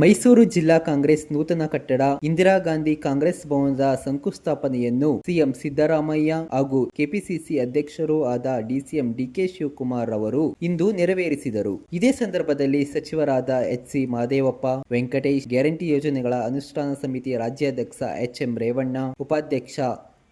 ಮೈಸೂರು ಜಿಲ್ಲಾ ಕಾಂಗ್ರೆಸ್ ನೂತನ ಕಟ್ಟಡ, ಇಂದಿರಾ ಗಾಂಧಿ ಕಾಂಗ್ರೆಸ್ ಭವನದ ಶಂಕುಸ್ಥಾಪನೆಯನ್ನು ಸಿಎಂ ಸಿದ್ದರಾಮಯ್ಯ ಹಾಗೂ ಕೆಪಿಸಿಸಿ ಅಧ್ಯಕ್ಷರೂ ಆದ ಡಿಸಿಎಂ ಡಿಕೆ ಶಿವಕುಮಾರ್ ಅವರು ಇಂದು ನೆರವೇರಿಸಿದರು. ಇದೇ ಸಂದರ್ಭದಲ್ಲಿ ಸಚಿವರಾದ H C Mahadevappa Venkatesh guarantee ಯೋಜನೆಗಳ ಅನುಷ್ಠಾನ ಸಮಿತಿ ರಾಜ್ಯಾಧ್ಯಕ್ಷ ಎಚ್ ಎಂ ರೇವಣ್ಣ, ಉಪಾಧ್ಯಕ್ಷ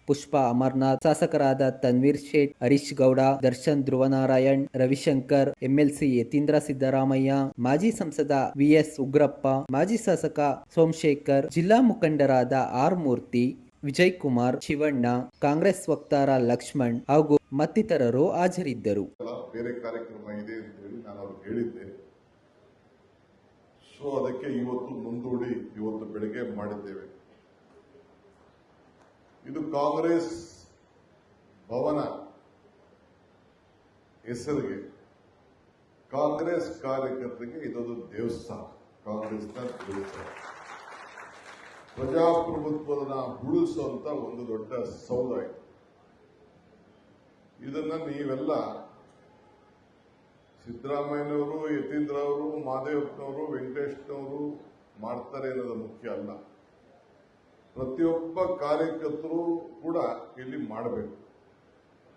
ಪುಷ್ಪ ಅಮರ್ನಾಥ್, ಶಾಸಕರಾದ ತನ್ವೀರ್ ಶೇಟ್, ಹರೀಶ್ ಗೌಡ, ದರ್ಶನ್ ಧ್ರುವನಾರಾಯಣ್, ರವಿಶಂಕರ್, ಎಂಎಲ್ಸಿ ಯತೀಂದ್ರ ಸಿದ್ದರಾಮಯ್ಯ, ಮಾಜಿ ಸಂಸದ ವಿಎಸ್ ಉಗ್ರಪ್ಪ, ಮಾಜಿ ಶಾಸಕ ಸೋಮಶೇಖರ್, ಜಿಲ್ಲಾ ಮುಖಂಡರಾದ ಆರ್ ಮೂರ್ತಿ ವಿಜಯ್ ಕುಮಾರ್ ಶಿವಣ್ಣ, ಕಾಂಗ್ರೆಸ್ ವಕ್ತಾರ ಲಕ್ಷ್ಮಣ್ ಹಾಗೂ ಮತ್ತಿತರರು ಹಾಜರಿದ್ದರು. ಬೇರೆ ಕಾರ್ಯಕ್ರಮ ಇದೆ ಅಂತ ನಾನು ಅವ್ರಿಗೆ ಹೇಳಿದ್ದೆ. ಸೊ ಅದಕ್ಕೆ ಇವತ್ತು ಮುಂದೂಡಿ ಇವತ್ತು ಬೆಳಿಗ್ಗೆ ಮಾಡಿದ್ದೇವೆ. ಇದು ಕಾಂಗ್ರೆಸ್ ಭವನ ಹೆಸರಿಗೆ. ಕಾಂಗ್ರೆಸ್ ಕಾರ್ಯಕರ್ತರಿಗೆ ಇದೊಂದು ದೇವಸ್ಥಾನ, ಕಾಂಗ್ರೆಸ್ನ ದೇವಸ್ಥಾನ. ಪ್ರಜಾಪ್ರಭುತ್ವದ ಉಳಿಸುವಂತ ಒಂದು ದೊಡ್ಡ ಸೌಧ ಇದು ಇದನ್ನ ನೀವೆಲ್ಲ ಸಿದ್ದರಾಮಯ್ಯನವರು ಯತೀಂದ್ರ ಅವರು ಮಹದೇವಪ್ಪನವರು ವೆಂಕಟೇಶ್ನವರು ಮಾಡ್ತಾರೆ ಅನ್ನೋದು ಮುಖ್ಯ ಅಲ್ಲ. ಪ್ರತಿಯೊಬ್ಬ ಕಾರ್ಯಕರ್ತರು ಕೂಡ ಇಲ್ಲಿ ಮಾಡಬೇಕು.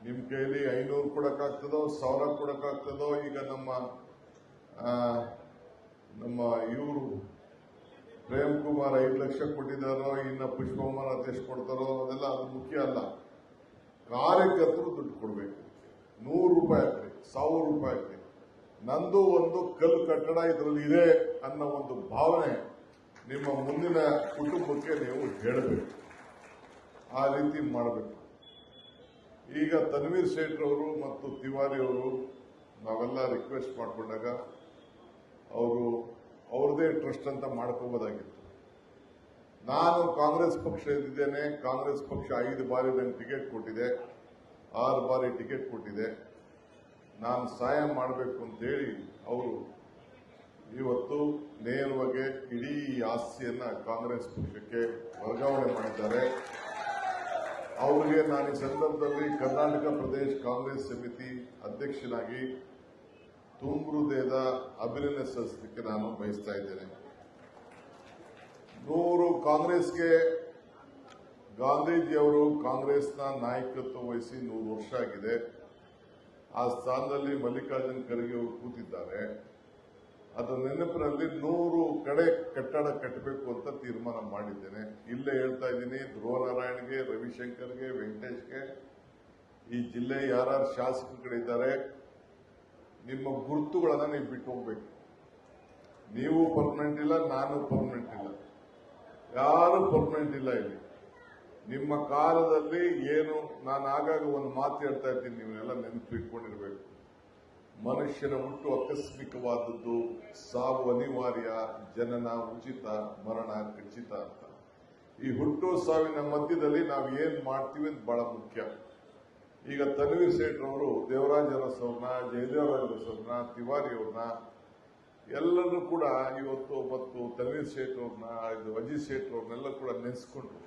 ನಿಮ್ಮ ಕೈಲಿ ಐನೂರು ಕೊಡಕ್ಕಾಗ್ತದೋ, ಸಾವಿರ ಕೊಡಕ್ಕಾಗ್ತದೋ, ಈಗ ನಮ್ಮ ನಮ್ಮ ಇವರು ಪ್ರೇಮ್ ಕುಮಾರ್ ಐದು ಲಕ್ಷ ಕೊಟ್ಟಿದ್ದಾರೋ, ಇನ್ನ ಪುಷ್ಪಮಾರ ಎಷ್ಟು ಕೊಡ್ತಾರೋ, ಅದೆಲ್ಲ ಅದು ಮುಖ್ಯ ಅಲ್ಲ. ಕಾರ್ಯಕರ್ತರು ದುಡ್ಡು ಕೊಡಬೇಕು. ನೂರು ರೂಪಾಯಿ ಆಗ್ಲಿ, ಸಾವಿರ ರೂಪಾಯಿ ಆಗ್ಲಿ. ನಂದು ಒಂದು ಕಲ್ಲು ಕಟ್ಟಡ ಇದರಲ್ಲಿ ಇದೆ ಅನ್ನೋ ಒಂದು ಭಾವನೆ ನಿಮ್ಮ ಮುಂದಿನ ಕುಟುಂಬಕ್ಕೆ ನೀವು ಹೇಳಬೇಕು. ಆ ರೀತಿ ಮಾಡಬೇಕು. ಈಗ ತನ್ವೀರ್ ಸೇಠ್ ಅವರು ಮತ್ತು ತಿವಾರಿ ಅವರು ನಾವೆಲ್ಲ ರಿಕ್ವೆಸ್ಟ್ ಮಾಡಿಕೊಂಡಾಗ ಅವರು ಅವ್ರದೇ ಟ್ರಸ್ಟ್ ಅಂತ ಮಾಡ್ಕೋಬೋದಾಗಿತ್ತು. ನಾನು ಕಾಂಗ್ರೆಸ್ ಪಕ್ಷ ಇದ್ದಿದ್ದೇನೆ, ಕಾಂಗ್ರೆಸ್ ಪಕ್ಷ ಐದು ಬಾರಿ ನನಗೆ ಟಿಕೆಟ್ ಕೊಟ್ಟಿದೆ, ಆರು ಬಾರಿ ಟಿಕೆಟ್ ಕೊಟ್ಟಿದೆ. ನಾನು ಸಹಾಯ ಮಾಡಬೇಕು ಅಂತೇಳಿ ಅವರು ಇವತ್ತು ನೇರವಾಗಿ ಇಡೀ ಆಸ್ತಿಯನ್ನ ಕಾಂಗ್ರೆಸ್ ಪಕ್ಷಕ್ಕೆ ವರ್ಗಾವಣೆ ಮಾಡಿದ್ದಾರೆ. ಅವರಿಗೆ ನಾನು ಈ ಸಂದರ್ಭದಲ್ಲಿ ಕರ್ನಾಟಕ ಪ್ರದೇಶ ಕಾಂಗ್ರೆಸ್ ಸಮಿತಿ ಅಧ್ಯಕ್ಷನಾಗಿ ತುಂಬೃದಯದ ಅಭಿನಂದನೆ ಸಲ್ಲಿಸಲಿಕ್ಕೆ ನಾನು ಬಯಸ್ತಾ ಇದ್ದೇನೆ. ನೂರು ಕಾಂಗ್ರೆಸ್ಗೆ ಗಾಂಧೀಜಿಯವರು ಕಾಂಗ್ರೆಸ್ನ ನಾಯಕತ್ವ ವಹಿಸಿ ನೂರು ವರ್ಷ ಆಗಿದೆ. ಆ ಸ್ಥಾನದಲ್ಲಿ ಮಲ್ಲಿಕಾರ್ಜುನ್ ಖರ್ಗೆ ಅವರು ಕೂತಿದ್ದಾರೆ. ಅದರ ನೆನಪಿನಲ್ಲಿ ನೂರು ಕಡೆ ಕಟ್ಟಡ ಕಟ್ಟಬೇಕು ಅಂತ ತೀರ್ಮಾನ ಮಾಡಿದ್ದೇನೆ. ಇಲ್ಲೇ ಹೇಳ್ತಾ ಇದ್ದೀನಿ, ಧ್ರುವನಾರಾಯಣ್ಗೆ, ರವಿಶಂಕರ್ಗೆ, ವೆಂಕಟೇಶ್ಗೆ. ಈ ಜಿಲ್ಲೆ ಯಾರ್ಯಾರು ಇದ್ದಾರೆ, ನಿಮ್ಮ ಗುರುತುಗಳನ್ನು ನೀವು ಬಿಟ್ಟು ನೀವು ಪರ್ಮನೆಂಟ್ ಇಲ್ಲ, ನಾನು ಪರ್ಮನೆಂಟ್ ಇಲ್ಲ. ಯಾರು ಪರ್ಮನೆಂಟ್ ಇಲ್ಲ ಇಲ್ಲಿ. ನಿಮ್ಮ ಕಾಲದಲ್ಲಿ ಏನು, ನಾನು ಆಗಾಗ ಒಂದು ಮಾತು ಹೇಳ್ತಾ ಇದ್ದೀನಿ ನೀವೆಲ್ಲ ನೆನಪು ಇಟ್ಕೊಂಡಿರ್ಬೇಕು ಮನುಷ್ಯನ ಹುಟ್ಟು ಆಕಸ್ಮಿಕವಾದದ್ದು ಸಾವು ಅನಿವಾರ್ಯ, ಜನನ ಉಚಿತ, ಮರಣ ಖಚಿತ ಅಂತ. ಈ ಹುಟ್ಟು ಸಾವಿನ ಮಧ್ಯದಲ್ಲಿ ನಾವು ಏನ್ ಮಾಡ್ತೀವಿ ಅಂತ ಬಹಳ ಮುಖ್ಯ. ಈಗ ತನ್ವೀರ್ ಸೇಠ್ ಅವರು ದೇವರಾಜ ಅರಸವ್ರನ್ನ ಜಯದೇವ ಜಯದೇವರಾಜ ಅರಸ್ ಅವ್ರನ್ನ ತಿವಾರಿ ಅವ್ರನ್ನ ಎಲ್ಲರೂ ಕೂಡ ಇವತ್ತು ಮತ್ತು ತನ್ವೀರ್ ಸೇಠ್ ಅವ್ರನ್ನ ಇದು ಅಜಿತ್ ಸೇಠ್ ಅವ್ರನ್ನೆಲ್ಲ ಕೂಡ ನೆನೆಸ್ಕೊಂಡ್ರು.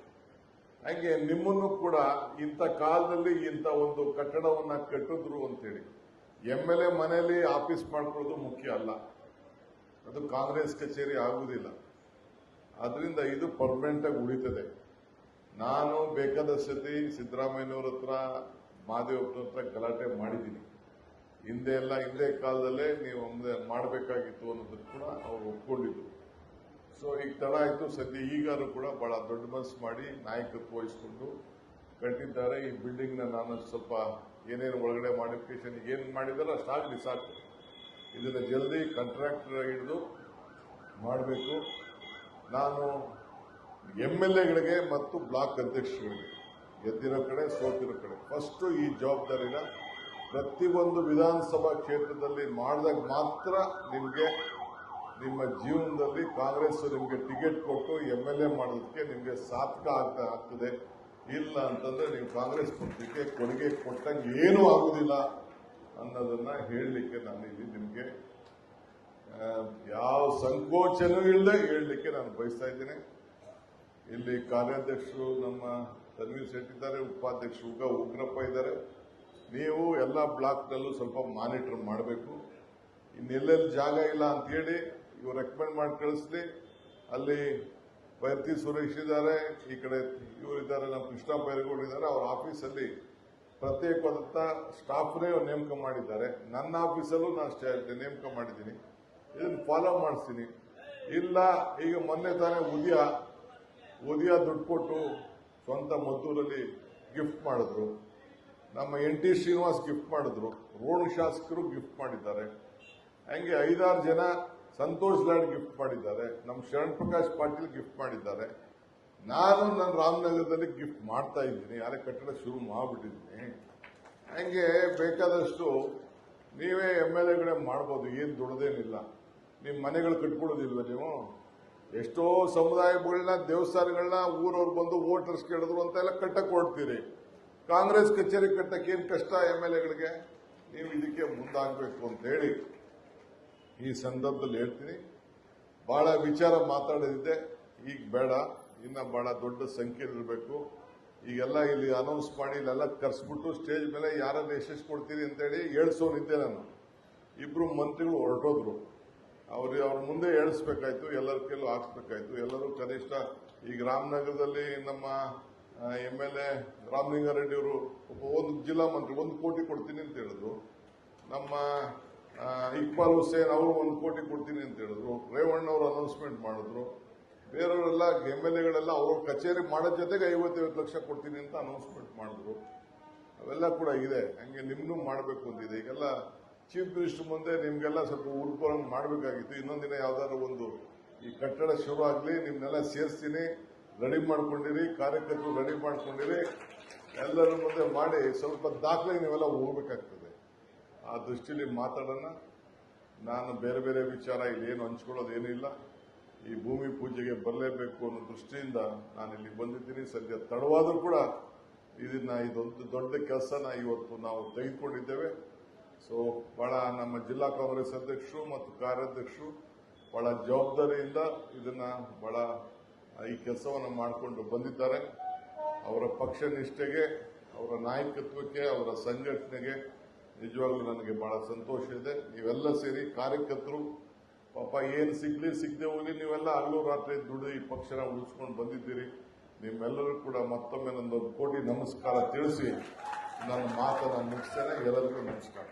ಹಾಗೆ ನಿಮ್ಮನ್ನು ಕೂಡ ಇಂಥ ಕಾಲದಲ್ಲಿ ಇಂಥ ಒಂದು ಕಟ್ಟಡವನ್ನ ಕಟ್ಟಿದ್ರು ಅಂತೇಳಿ. ಎಂ ಎಲ್ ಎ ಮನೆಯಲ್ಲಿ ಆಫೀಸ್ ಮಾಡ್ಕೊಳ್ಳೋದು ಮುಖ್ಯ ಅಲ್ಲ. ಅದು ಕಾಂಗ್ರೆಸ್ ಕಚೇರಿ ಆಗುವುದಿಲ್ಲ. ಅದರಿಂದ ಇದು ಪರ್ಮನೆಂಟ್ ಆಗಿ ಉಳಿತದೆ. ನಾನು ಬೇಕಾದ ಸತಿ ಸಿದ್ದರಾಮಯ್ಯನವ್ರ ಹತ್ರ ಮಹಾದೇವಪ್ಪನ ಹತ್ರ ಗಲಾಟೆ ಮಾಡಿದ್ದೀನಿ. ಹಿಂದೆ ಎಲ್ಲ, ಹಿಂದೆ ಕಾಲದಲ್ಲೇ ನೀವು ಮುಂದೆ ಮಾಡಬೇಕಾಗಿತ್ತು ಅನ್ನೋದನ್ನು ಕೂಡ ಅವ್ರು ಒಪ್ಕೊಂಡಿದ್ರು. ಸೊ ಈಗ ತಡ ಆಯಿತು, ಸದ್ಯ ಈಗಾರು ಕೂಡ ಬಹಳ ದೊಡ್ಡ ಮನಸ್ಸು ಮಾಡಿ ನಾಯಕತ್ವ ವಹಿಸಿಕೊಂಡು ಕಟ್ಟಿದ್ದಾರೆ. ಈ ಬಿಲ್ಡಿಂಗ್ನ ನಾನು ಸ್ವಲ್ಪ ಏನೇನು ಒಳಗಡೆ ಮಾಡಿಫಿಕೇಶನ್ ಏನ್ ಮಾಡಿದಾರೋ ಅಷ್ಟಾಗಲಿ ಸಾಕು. ಇದನ್ನ ಜಲ್ದಿ ಕಾಂಟ್ರಾಕ್ಟರ್ ಹಿಡಿದು ಮಾಡಬೇಕು. ನಾನು ಎಂ ಎಲ್ ಎಗಳಿಗೆ ಮತ್ತು ಬ್ಲಾಕ್ ಅಧ್ಯಕ್ಷಗಳಿಗೆ ಗೆದ್ದಿರೋ ಕಡೆ, ಸೋತಿರೋ ಕಡೆ ಫಸ್ಟ್ ಈ ಜವಾಬ್ದಾರಿನ ಪ್ರತಿಯೊಂದು ವಿಧಾನಸಭಾ ಕ್ಷೇತ್ರದಲ್ಲಿ ಮಾಡಿದಾಗ ಮಾತ್ರ ನಿಮಗೆ ನಿಮ್ಮ ಜೀವನದಲ್ಲಿ ಕಾಂಗ್ರೆಸ್ ನಿಮಗೆ ಟಿಕೆಟ್ ಕೊಟ್ಟು ಎಂ ಎಲ್ ಎ ಮಾಡೋದಕ್ಕೆ ನಿಮಗೆ ಸಾರ್ಥಕ ಆಗ್ತಾ ಆಗ್ತದೆ. ಇಲ್ಲ ಅಂತಂದ್ರೆ ನೀವು ಕಾಂಗ್ರೆಸ್ ಪಕ್ಷಕ್ಕೆ ಕೊಡುಗೆ ಕೊಟ್ಟಂಗೆ ಏನೂ ಆಗುದಿಲ್ಲ ಅನ್ನೋದನ್ನ ಹೇಳಲಿಕ್ಕೆ ನಾನು ಇಲ್ಲಿ ನಿಮಗೆ ಯಾವ ಸಂಕೋಚನೂ ಇಲ್ಲದೆ ಹೇಳಲಿಕ್ಕೆ ನಾನು ಬಯಸ್ತಾ ಇದ್ದೇನೆ. ಇಲ್ಲಿ ಕಾರ್ಯಾಧ್ಯಕ್ಷರು ನಮ್ಮ ತನ್ವೀರ್ ಶೆಟ್ಟಿ ಇದ್ದಾರೆ ಉಪಾಧ್ಯಕ್ಷರು ಉಗ ಉಗ್ರಪ್ಪ ಇದ್ದಾರೆ. ನೀವು ಎಲ್ಲ ಬ್ಲಾಕ್ನಲ್ಲೂ ಸ್ವಲ್ಪ ಮಾನಿಟರ್ ಮಾಡಬೇಕು. ಇನ್ನೆಲ್ಲೆಲ್ಲಿ ಜಾಗ ಇಲ್ಲ ಅಂತೇಳಿ ಇವ್ರು ರೆಕಮೆಂಡ್ ಮಾಡಿ ಕಳಿಸ್ಲಿ. ಅಲ್ಲಿ ಬೈರ್ತಿ ಸುರೇಶ್ ಇದ್ದಾರೆ, ಈ ಕಡೆ ಇವರಿದ್ದಾರೆ ನಮ್ಮ ಕೃಷ್ಣ ಬೈರೇಗೌಡ ಇದ್ದಾರೆ, ಅವ್ರ ಆಫೀಸಲ್ಲಿ ಪ್ರತ್ಯೇಕವಾದಂಥ ಸ್ಟಾಫ್ನೇ ನೇಮಕ ಮಾಡಿದ್ದಾರೆ. ನನ್ನ ಆಫೀಸಲ್ಲೂ ನಾನು ನೇಮಕ ಮಾಡಿದ್ದೀನಿ. ಇದನ್ನು ಫಾಲೋ ಮಾಡಿಸ್ತೀನಿ. ಇಲ್ಲ, ಈಗ ಮೊನ್ನೆ ತಾನೇ ಉದಯ ಉದಯ ದುಡ್ಡು ಕೊಟ್ಟು ಸ್ವಂತ ಮದ್ದೂರಲ್ಲಿ ಗಿಫ್ಟ್ ಮಾಡಿದ್ರು. ನಮ್ಮ ಎನ್ ಟಿ ಶ್ರೀನಿವಾಸ್ ಗಿಫ್ಟ್ ಮಾಡಿದ್ರು. ರೋಣ ಶಾಸಕರು ಗಿಫ್ಟ್ ಮಾಡಿದ್ದಾರೆ. ಹಂಗೆ ಐದಾರು ಜನ ಸಂತೋಷ್ ಲಾಡ್ ಗಿಫ್ಟ್ ಮಾಡಿದ್ದಾರೆ ನಮ್ಮ ಶರಣ್ ಪ್ರಕಾಶ್ ಪಾಟೀಲ್ ಗಿಫ್ಟ್ ಮಾಡಿದ್ದಾರೆ. ನಾನು ನನ್ನ ರಾಮನಗರದಲ್ಲಿ ಗಿಫ್ಟ್ ಮಾಡ್ತಾ ಇದ್ದೀನಿ, ಯಾರೇ ಕಟ್ಟಡ ಶುರು ಮಾಡಿಬಿಟ್ಟಿದ್ದೀನಿ. ಹಂಗೆ ಬೇಕಾದಷ್ಟು ನೀವೇ ಎಂ ಎಲ್ ಎಗಳೇ ಮಾಡ್ಬೋದು, ಏನು ದೊಡ್ಡದೇನಿಲ್ಲ. ನಿಮ್ಮ ಮನೆಗಳು ಕಟ್ಕೊಳ್ಳೋದಿಲ್ವ ನೀವು? ಎಷ್ಟೋ ಸಮುದಾಯಗಳನ್ನ, ದೇವಸ್ಥಾನಗಳನ್ನ, ಊರವ್ರು ಬಂದು ವೋಟರ್ಸ್ ಕೇಳಿದ್ರು ಅಂತ ಎಲ್ಲ ಕಟ್ಟಕ್ಕೆ ಹೊಡ್ತೀರಿ ಕಾಂಗ್ರೆಸ್ ಕಚೇರಿ ಕಟ್ಟಕ್ಕೆ ಏನು ಕಷ್ಟ ಎಂ ಎಲ್ ಎಗಳಿಗೆ? ನೀವು ಇದಕ್ಕೆ ಮುಂದಾಗಬೇಕು ಅಂತ ಹೇಳಿ. ಈ ಸಂದರ್ಭದಲ್ಲಿ ಹೇಳ್ತೀನಿ. ಬಹಳ ವಿಚಾರ ಮಾತಾಡೋದಿದೆ ಈಗ ಬೇಡ, ಇನ್ನ ಬಹಳ ದೊಡ್ಡ ಸಂಖ್ಯೆ ಇರಬೇಕು. ಈಗೆಲ್ಲ ಇಲ್ಲಿ ಅನೌನ್ಸ್ ಮಾಡಿ, ಇಲ್ಲೆಲ್ಲ ಕರ್ಸ್ಬಿಟ್ಟು ಸ್ಟೇಜ್ ಮೇಲೆ ಯಾರನ್ನ ಯಶಸ್ ಕೊಡ್ತೀರಿ ಅಂತೇಳಿ ಹೇಳ್ಸೋನಿದ್ದೆ ನಾನು. ಇಬ್ರು ಮಂತ್ರಿಗಳು ಹೊರಟೋದ್ರು. ಅವ್ರು ಅವ್ರ ಮುಂದೆ ಹೇಳಿಸ್ಬೇಕಾಯ್ತು ಎಲ್ಲರ ಕೈಲೂ ಹಾಕ್ಸ್ಬೇಕಾಯ್ತು. ಎಲ್ಲರೂ ಕನಿಷ್ಠ ಈಗ ರಾಮನಗರದಲ್ಲಿ ನಮ್ಮ ಎಂ ಎಲ್ ಎ ರಾಮಲಿಂಗಾರೆಡ್ಡಿ ಅವರು ಒಂದು ಜಿಲ್ಲಾ ಮಂತ್ರಿ, ಒಂದು ಕೋಟಿ ಕೊಡ್ತೀನಿ ಅಂತ ಹೇಳಿದ್ರು. ನಮ್ಮ ಇಕ್ಬಾಲ್ ಹುಸೇನ್ ಅವರು ಒಂದು ಕೋಟಿ ಕೊಡ್ತೀನಿ ಅಂತ ಹೇಳಿದ್ರು. ರೇವಣ್ಣ ಅವರು ಅನೌನ್ಸ್ಮೆಂಟ್ ಮಾಡಿದ್ರು. ಬೇರೆಯವರೆಲ್ಲ ಎಂ ಎಲ್ ಎಗಳೆಲ್ಲ ಅವ್ರ ಕಚೇರಿ ಮಾಡೋ ಜೊತೆಗೆ ಐವತ್ತೈವತ್ತು ಲಕ್ಷ ಕೊಡ್ತೀನಿ ಅಂತ ಅನೌನ್ಸ್ಮೆಂಟ್ ಮಾಡಿದ್ರು. ಅವೆಲ್ಲ ಕೂಡ ಇದೆ. ಹಂಗೆ ನಿಮ್ಮನ್ನು ಮಾಡಬೇಕು ಅಂತಿದೆ. ಈಗೆಲ್ಲ ಚೀಫ್ ಮಿನಿಸ್ಟರ್ ಮುಂದೆ ನಿಮಗೆಲ್ಲ ಸ್ವಲ್ಪ ಉಳ್ಕೊಳಂಗ್ ಮಾಡಬೇಕಾಗಿತ್ತು. ಇನ್ನೊಂದಿನ ಯಾವ್ದಾದ್ರು ಒಂದು ಈ ಕಟ್ಟಡ ಶುರು ಆಗಲಿ, ನಿಮ್ನೆಲ್ಲ ಸೇರಿಸ್ತೀನಿ ರೆಡಿ ಮಾಡ್ಕೊಂಡಿರಿ, ಕಾರ್ಯಕರ್ತರು ರೆಡಿ ಮಾಡ್ಕೊಂಡಿರಿ, ಎಲ್ಲರ ಮುಂದೆ ಮಾಡಿ ಸ್ವಲ್ಪ ದಾಖಲೆ ನೀವೆಲ್ಲ ಹೋಗ್ಬೇಕಾಗ್ತದೆ ಆ ದೃಷ್ಟಿಯಲ್ಲಿ ಮಾತಾಡೋಣ. ನಾನು ಬೇರೆ ಬೇರೆ ವಿಚಾರ ಇಲ್ಲಿ ಏನು ಹಂಚ್ಕೊಳ್ಳೋದು ಏನಿಲ್ಲ ಈ ಭೂಮಿ ಪೂಜೆಗೆ ಬರಲೇಬೇಕು ಅನ್ನೋ ದೃಷ್ಟಿಯಿಂದ ನಾನು ಇಲ್ಲಿ ಬಂದಿದ್ದೀನಿ. ಸದ್ಯ ತಡವಾದರೂ ಕೂಡ ಇದನ್ನ ಇದೊಂದು ದೊಡ್ಡ ಕೆಲಸನ ಇವತ್ತು ನಾವು ತೆಗೆದುಕೊಂಡಿದ್ದೇವೆ. ಸೊ ಬಹಳ ನಮ್ಮ ಜಿಲ್ಲಾ ಕಾಂಗ್ರೆಸ್ ಅಧ್ಯಕ್ಷರು ಮತ್ತು ಕಾರ್ಯಾಧ್ಯಕ್ಷರು ಬಹಳ ಜವಾಬ್ದಾರಿಯಿಂದ ಇದನ್ನ ಬಹಳ, ಈ ಕೆಲಸವನ್ನು ಮಾಡಿಕೊಂಡು ಬಂದಿದ್ದಾರೆ. ಅವರ ಪಕ್ಷ ನಿಷ್ಠೆಗೆ, ಅವರ ನಾಯಕತ್ವಕ್ಕೆ, ಅವರ ಸಂಘಟನೆಗೆ ನಿಜವಾಗ್ಲೂ ನನಗೆ ಬಹಳ ಸಂತೋಷ ಇದೆ. ನೀವೆಲ್ಲ ಸೇರಿ ಕಾರ್ಯಕರ್ತರು, ಪಾಪ ಏನು ಸಿಗ್ಲಿ ಸಿಗದೆ ಹೋಗ್ಲಿ, ನೀವೆಲ್ಲ ಹಗಲು ರಾತ್ರಿ ದುಡಿದು ಈ ಪಕ್ಷನ ಉಳಿಸ್ಕೊಂಡು ಬಂದಿದ್ದೀರಿ. ನಿಮ್ಮೆಲ್ಲರೂ ಕೂಡ ಮತ್ತೊಮ್ಮೆ ನಂದೊಂದು ಕೋಟಿ ನಮಸ್ಕಾರ ತಿಳಿಸಿ ನನ್ನ ಮಾತನ್ನು ಮುಗಿಸ್ತೇನೆ. ಎಲ್ಲರಿಗೂ ನಮಸ್ಕಾರ.